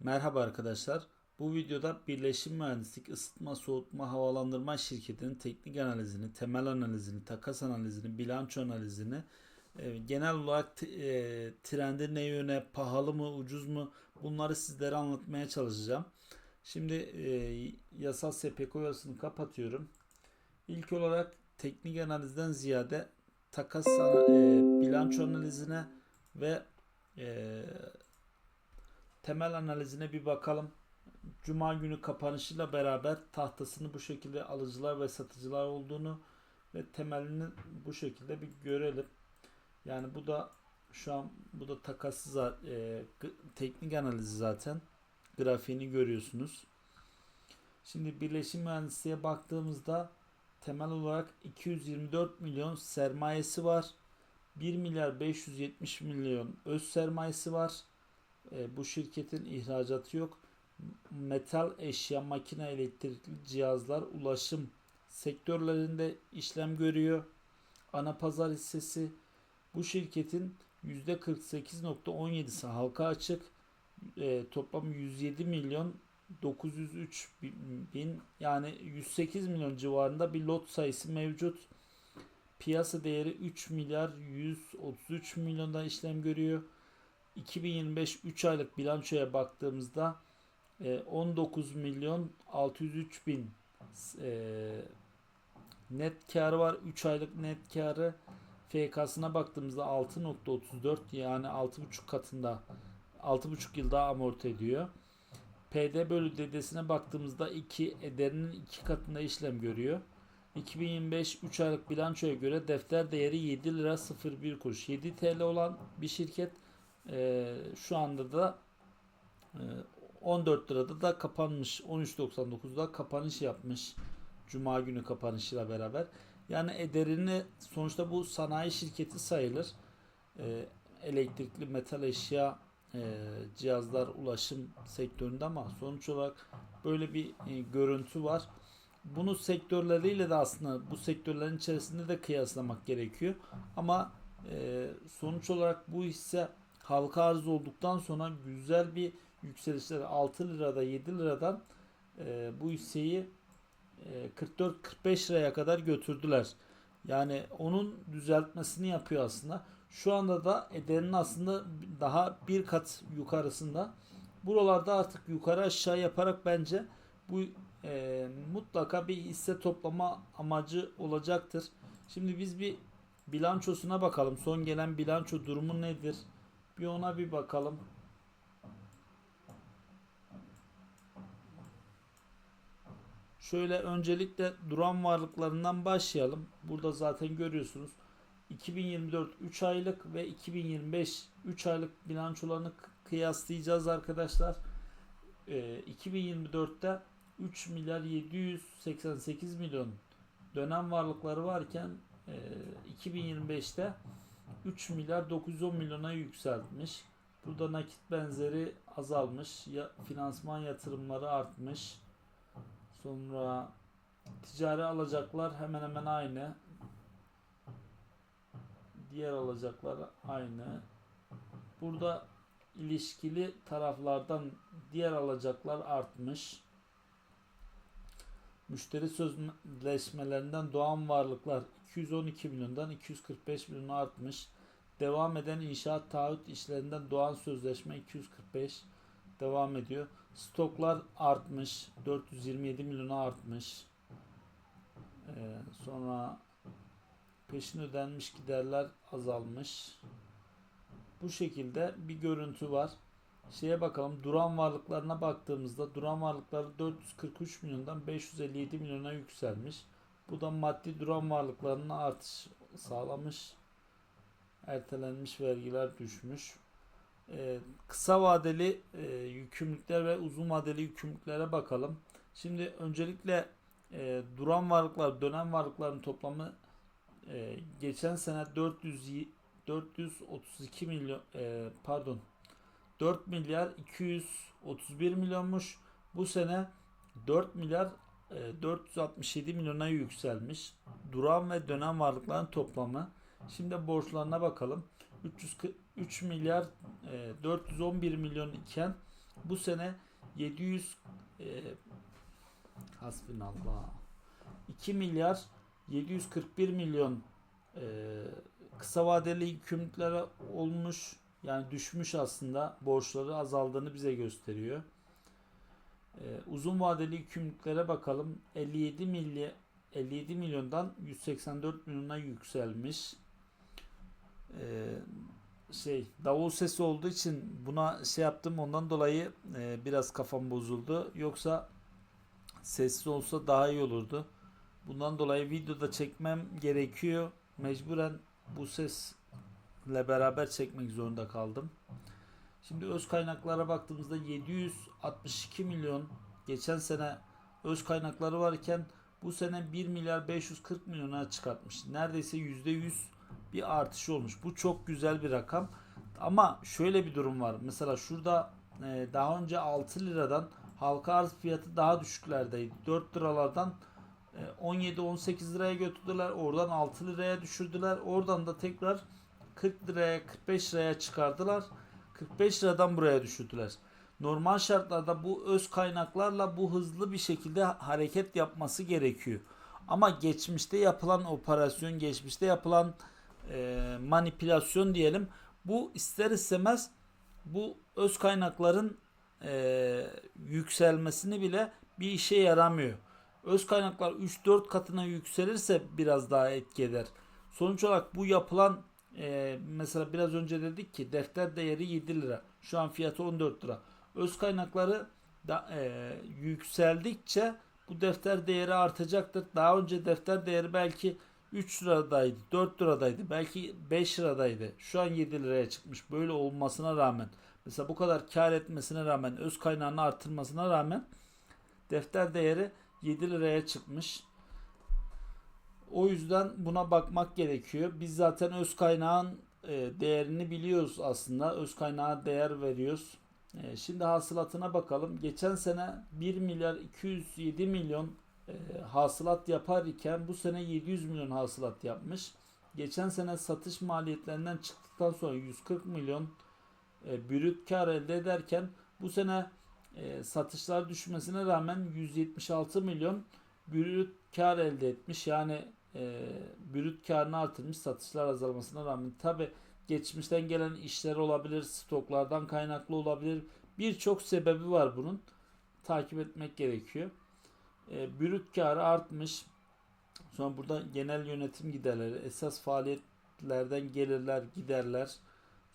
Merhaba arkadaşlar. Bu videoda Birleşim Mühendislik Isıtma Soğutma Havalandırma Şirketi'nin teknik analizini, temel analizini, takas analizini, bilanço analizini, e, genel olarak e, trendi ne yöne, pahalı mı, ucuz mu bunları sizlere anlatmaya çalışacağım. Şimdi e, yasal SPK uyarısını kapatıyorum. İlk olarak teknik analizden ziyade takas e, bilanço analizine ve temel analizine bir bakalım. Cuma günü kapanışıyla beraber tahtasını bu şekilde alıcılar ve satıcılar olduğunu ve temelini bu şekilde bir görelim. Yani bu da şu an bu da takası za- e, teknik analizi zaten. Grafiğini görüyorsunuz. Şimdi birleşim mühendisliğe baktığımızda temel olarak 224 milyon sermayesi var. 1 milyar 570 milyon öz sermayesi var. E, bu şirketin ihracatı yok. Metal eşya, makine, elektrikli cihazlar, ulaşım sektörlerinde işlem görüyor. Ana pazar hissesi bu şirketin %48.17'si halka açık. E, toplam 107 milyon 903 bin yani 108 milyon civarında bir lot sayısı mevcut. Piyasa değeri 3 milyar 133 milyondan işlem görüyor. 2025 3 aylık bilançoya baktığımızda e, 19 milyon 603 bin e, net karı var. 3 aylık net karı FK'sına baktığımızda 6.34 yani 6.5 katında 6.5 yılda amorti ediyor. PD bölü dedesine baktığımızda 2 ederinin 2 katında işlem görüyor. 2025 3 aylık bilançoya göre defter değeri 7 lira 01 kuruş. 7 TL olan bir şirket ee, şu anda da e, 14 lirada da kapanmış. 13.99'da kapanış yapmış. Cuma günü kapanışıyla beraber. Yani ederini sonuçta bu sanayi şirketi sayılır. Ee, elektrikli metal eşya e, cihazlar ulaşım sektöründe ama sonuç olarak böyle bir e, görüntü var. Bunu sektörleriyle de aslında bu sektörlerin içerisinde de kıyaslamak gerekiyor. Ama e, sonuç olarak bu hisse halka arz olduktan sonra güzel bir yükselişler 6 lirada 7 liradan e, bu hisseyi e, 44-45 liraya kadar götürdüler. Yani onun düzeltmesini yapıyor aslında. Şu anda da ederinin aslında daha bir kat yukarısında. Buralarda artık yukarı aşağı yaparak bence bu e, mutlaka bir hisse toplama amacı olacaktır. Şimdi biz bir bilançosuna bakalım. Son gelen bilanço durumu nedir? Bir ona bir bakalım. Şöyle öncelikle duran varlıklarından başlayalım. Burada zaten görüyorsunuz. 2024 3 aylık ve 2025 3 aylık bilançolarını kıyaslayacağız arkadaşlar. Ee, 2024'te 3 milyar 788 milyon dönem varlıkları varken e, 2025'te 3 milyar 910 milyona yükseltmiş. Burada nakit benzeri azalmış. Ya, finansman yatırımları artmış. Sonra ticari alacaklar hemen hemen aynı. Diğer alacaklar aynı. Burada ilişkili taraflardan diğer alacaklar artmış. Müşteri sözleşmelerinden doğan varlıklar 212 milyondan 245 milyona artmış. Devam eden inşaat taahhüt işlerinden doğan sözleşme 245 devam ediyor. Stoklar artmış. 427 milyona artmış. Ee, sonra peşin ödenmiş giderler azalmış. Bu şekilde bir görüntü var. Şeye bakalım duran varlıklarına baktığımızda duran varlıkları 443 milyondan 557 milyona yükselmiş. Bu da maddi duran varlıklarına artış sağlamış. Ertelenmiş vergiler düşmüş. Ee, kısa vadeli e, yükümlülükler ve uzun vadeli yükümlülüklere bakalım. Şimdi öncelikle e, duran varlıklar, dönem varlıkların toplamı e, geçen sene 400 y- 432 milyon e, pardon 4 milyar 231 milyonmuş. Bu sene 4 milyar e, 467 milyona yükselmiş. Duran ve dönem varlıkların toplamı. Şimdi borçlarına bakalım. 343 milyar e, 411 milyon iken bu sene 700 e, hasbinallah 2 milyar 741 milyon e, kısa vadeli yükümlülüklere olmuş yani düşmüş aslında borçları azaldığını bize gösteriyor. E, uzun vadeli yükümlülüklere bakalım 57 milyon 57 milyondan 184 milyona yükselmiş. E, şey davul sesi olduğu için buna şey yaptım ondan dolayı e, biraz kafam bozuldu. Yoksa sessiz olsa daha iyi olurdu. Bundan dolayı videoda çekmem gerekiyor. Mecburen bu sesle beraber çekmek zorunda kaldım. Şimdi öz kaynaklara baktığımızda 762 milyon geçen sene öz kaynakları varken bu sene 1 milyar 540 milyona çıkartmış. Neredeyse %100 bir artış olmuş. Bu çok güzel bir rakam. Ama şöyle bir durum var. Mesela şurada e, daha önce 6 liradan halka arz fiyatı daha düşüklerdeydi. 4 liralardan 17-18 liraya götürdüler. Oradan 6 liraya düşürdüler. Oradan da tekrar 40 liraya 45 liraya çıkardılar. 45 liradan buraya düşürdüler. Normal şartlarda bu öz kaynaklarla bu hızlı bir şekilde hareket yapması gerekiyor. Ama geçmişte yapılan operasyon, geçmişte yapılan e, manipülasyon diyelim. Bu ister istemez bu öz kaynakların e, yükselmesini bile bir işe yaramıyor. Öz kaynaklar 3-4 katına yükselirse biraz daha etki eder. Sonuç olarak bu yapılan e, mesela biraz önce dedik ki defter değeri 7 lira. Şu an fiyatı 14 lira. Öz kaynakları da, e, yükseldikçe bu defter değeri artacaktır. Daha önce defter değeri belki 3 liradaydı, 4 liradaydı, belki 5 liradaydı. Şu an 7 liraya çıkmış. Böyle olmasına rağmen mesela bu kadar kar etmesine rağmen öz kaynağını artırmasına rağmen defter değeri 7 liraya çıkmış. O yüzden buna bakmak gerekiyor. Biz zaten öz kaynağın e, değerini biliyoruz aslında. Öz kaynağa değer veriyoruz. E, şimdi hasılatına bakalım. Geçen sene 1 milyar 207 milyon e, hasılat yapar iken bu sene 700 milyon hasılat yapmış. Geçen sene satış maliyetlerinden çıktıktan sonra 140 milyon brüt kar elde ederken bu sene satışlar düşmesine rağmen 176 milyon brüt kar elde etmiş. Yani e, brüt karını artırmış satışlar azalmasına rağmen. Tabi geçmişten gelen işler olabilir, stoklardan kaynaklı olabilir. Birçok sebebi var bunun. Takip etmek gerekiyor. E, brüt karı artmış. Sonra burada genel yönetim giderleri, esas faaliyetlerden gelirler, giderler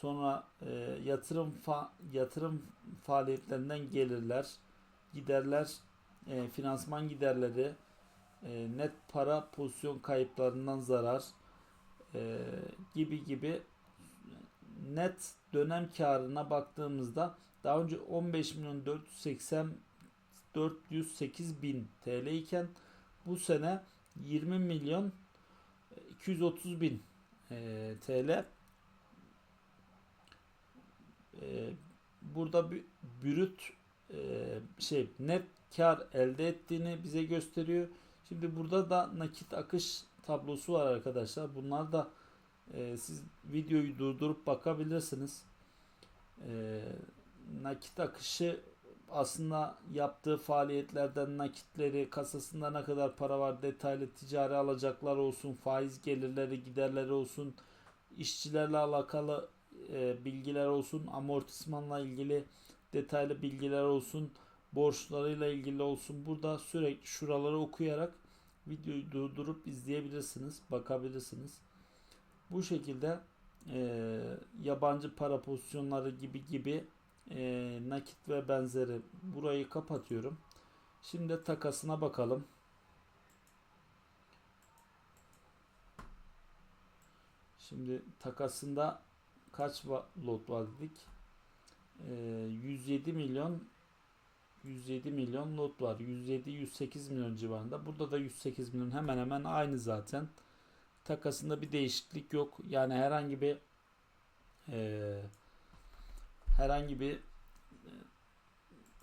Sonra e, yatırım fa yatırım faaliyetlerinden gelirler, giderler, e, finansman giderleri, e, net para pozisyon kayıplarından zarar e, gibi gibi net dönem karına baktığımızda daha önce 15 milyon 480 408 bin TL iken bu sene 20 milyon 230 bin e, TL e, burada bir brüt e, şey net kar elde ettiğini bize gösteriyor. Şimdi burada da nakit akış tablosu var arkadaşlar. Bunlar da e, siz videoyu durdurup bakabilirsiniz. E, nakit akışı aslında yaptığı faaliyetlerden nakitleri, kasasında ne kadar para var, detaylı ticari alacaklar olsun, faiz gelirleri, giderleri olsun, işçilerle alakalı e, bilgiler olsun, amortismanla ilgili detaylı bilgiler olsun, borçlarıyla ilgili olsun. Burada sürekli şuraları okuyarak videoyu durdurup izleyebilirsiniz, bakabilirsiniz. Bu şekilde e, yabancı para pozisyonları gibi gibi e, nakit ve benzeri burayı kapatıyorum. Şimdi takasına bakalım. Şimdi takasında kaç lot var dedik? Ee, 107 milyon 107 milyon lot var. 107 108 milyon civarında. Burada da 108 milyon hemen hemen aynı zaten. Takasında bir değişiklik yok. Yani herhangi bir e, herhangi bir e,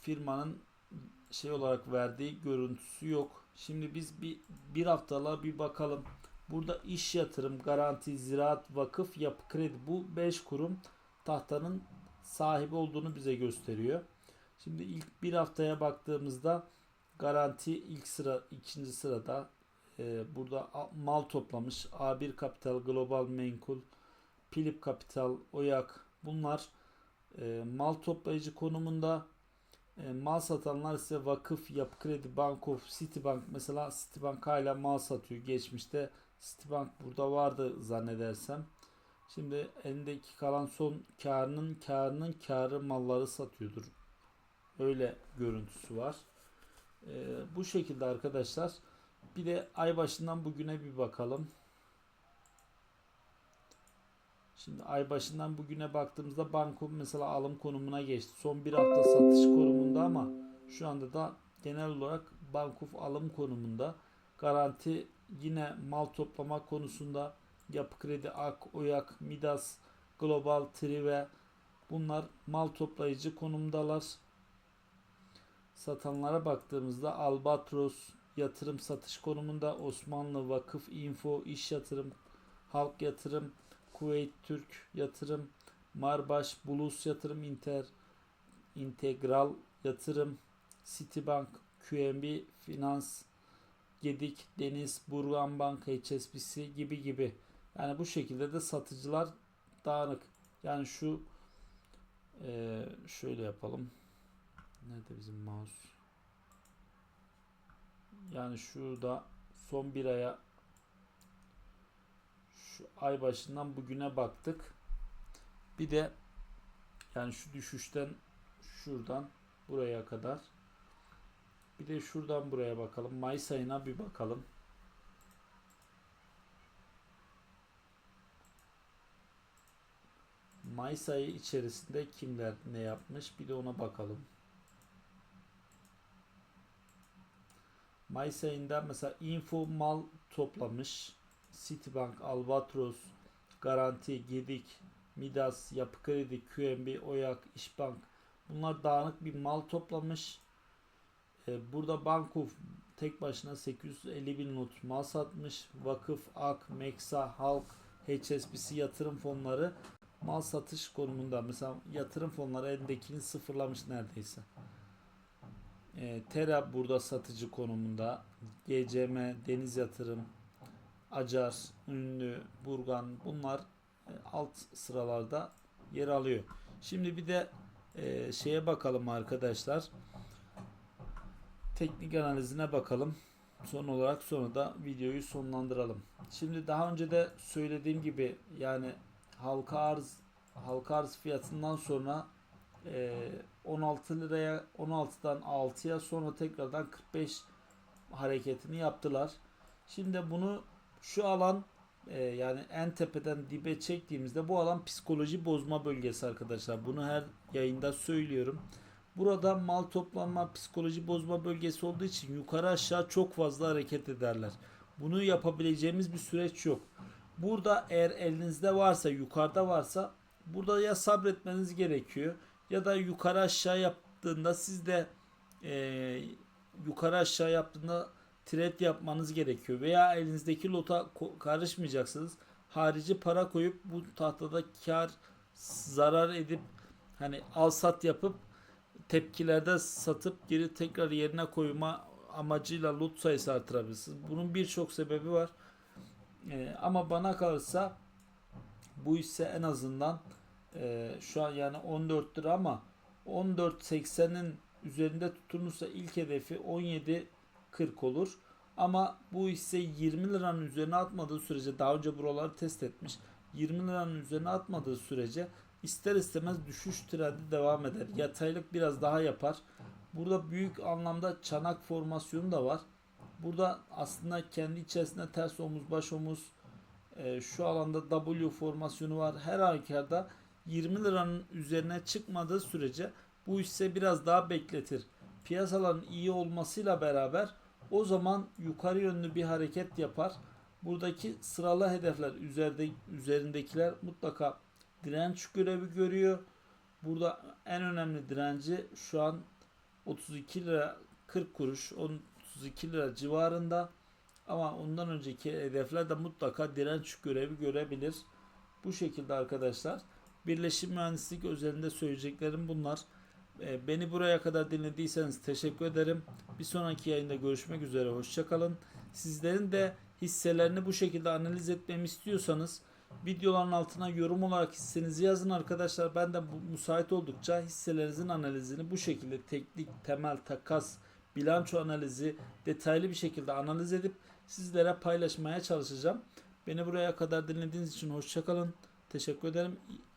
firmanın şey olarak verdiği görüntüsü yok. Şimdi biz bir bir haftalığa bir bakalım. Burada iş yatırım, garanti, ziraat, vakıf, yapı kredi bu 5 kurum tahtanın sahibi olduğunu bize gösteriyor. Şimdi ilk bir haftaya baktığımızda garanti ilk sıra ikinci sırada Ee, burada mal toplamış A1 Kapital, Global Menkul, Philip Kapital, Oyak bunlar e, mal toplayıcı konumunda e, mal satanlar ise vakıf, yapı kredi, bankof, Citibank mesela Citibank hala mal satıyor. Geçmişte Citibank burada vardı zannedersem. Şimdi elindeki kalan son karının karının karı malları satıyordur. Öyle görüntüsü var. E, bu şekilde arkadaşlar. Bir de ay başından bugüne bir bakalım. Şimdi ay başından bugüne baktığımızda banko mesela alım konumuna geçti. Son bir hafta satış konumunda ama şu anda da genel olarak bankof alım konumunda. Garanti yine mal toplama konusunda Yapı Kredi, Ak, Oyak, Midas, Global, Trive bunlar mal toplayıcı konumdalar. Satanlara baktığımızda Albatros yatırım satış konumunda Osmanlı Vakıf Info İş Yatırım Halk Yatırım Kuveyt Türk Yatırım Marbaş Bulus Yatırım Inter İntegral Yatırım Citibank QNB Finans Gedik Deniz Burgan Bank HSBC gibi gibi. Yani bu şekilde de satıcılar dağınık. Yani şu şöyle yapalım nerede bizim mouse yani şurada son bir aya şu ay başından bugüne baktık. Bir de yani şu düşüşten şuradan buraya kadar. Bir de şuradan buraya bakalım. Mayıs ayına bir bakalım. Mayıs ayı içerisinde kimler ne yapmış bir de ona bakalım. Mayıs ayında mesela info mal toplamış. Citibank, Albatros, Garanti, Gedik, Midas, Yapı Kredi, QNB, Oyak, İşbank bunlar dağınık bir mal toplamış. Ee, burada Bankof tek başına 850 bin not mal satmış. Vakıf, AK, Meksa, Halk, HSBC yatırım fonları mal satış konumunda. Mesela yatırım fonları elindekini sıfırlamış neredeyse. E, Tera burada satıcı konumunda. GCM, Deniz Yatırım, Acar, Ünlü, Burgan bunlar e, alt sıralarda yer alıyor. Şimdi bir de e, şeye bakalım arkadaşlar. Teknik analizine bakalım. Son olarak sonra da videoyu sonlandıralım. Şimdi daha önce de söylediğim gibi yani halka arz halka arz fiyatından sonra e, 16 liraya 16'dan 6'ya sonra tekrardan 45 hareketini yaptılar. Şimdi bunu şu alan e, yani en tepeden dibe çektiğimizde bu alan psikoloji bozma bölgesi arkadaşlar. Bunu her yayında söylüyorum. Burada mal toplanma psikoloji bozma bölgesi olduğu için yukarı aşağı çok fazla hareket ederler. Bunu yapabileceğimiz bir süreç yok. Burada eğer elinizde varsa yukarıda varsa burada ya sabretmeniz gerekiyor ya da yukarı aşağı yaptığında siz de e, yukarı aşağı yaptığında trade yapmanız gerekiyor veya elinizdeki lota karışmayacaksınız. Harici para koyup bu tahtada kar zarar edip hani al sat yapıp tepkilerde satıp geri tekrar yerine koyma amacıyla lot sayısı artırabilirsiniz. Bunun birçok sebebi var. E, ama bana kalırsa bu ise en azından e, şu an yani 14 lira ama 14.80'in üzerinde tutunursa ilk hedefi 17.40 olur. Ama bu hisse 20 liranın üzerine atmadığı sürece daha önce buraları test etmiş. 20 liranın üzerine atmadığı sürece ister istemez düşüş trendi devam eder. Yataylık biraz daha yapar. Burada büyük anlamda çanak formasyonu da var. Burada aslında kendi içerisinde ters omuz, baş omuz, e, şu alanda W formasyonu var. Her halükarda 20 liranın üzerine çıkmadığı sürece bu hisse biraz daha bekletir. Piyasaların iyi olmasıyla beraber o zaman yukarı yönlü bir hareket yapar. Buradaki sıralı hedefler üzerinde, üzerindekiler mutlaka direnç görevi görüyor. Burada en önemli direnci şu an 32 lira 40 kuruş 32 lira civarında ama ondan önceki hedefler de mutlaka direnç görevi görebilir. Bu şekilde arkadaşlar. Birleşim mühendislik özelinde söyleyeceklerim bunlar. E, Beni buraya kadar dinlediyseniz teşekkür ederim. Bir sonraki yayında görüşmek üzere. Hoşçakalın. Sizlerin de hisselerini bu şekilde analiz etmemi istiyorsanız videoların altına yorum olarak hissenizi yazın arkadaşlar. Ben de bu müsait oldukça hisselerinizin analizini bu şekilde teknik, temel, takas, bilanço analizi detaylı bir şekilde analiz edip sizlere paylaşmaya çalışacağım. Beni buraya kadar dinlediğiniz için hoşçakalın. Teşekkür ederim.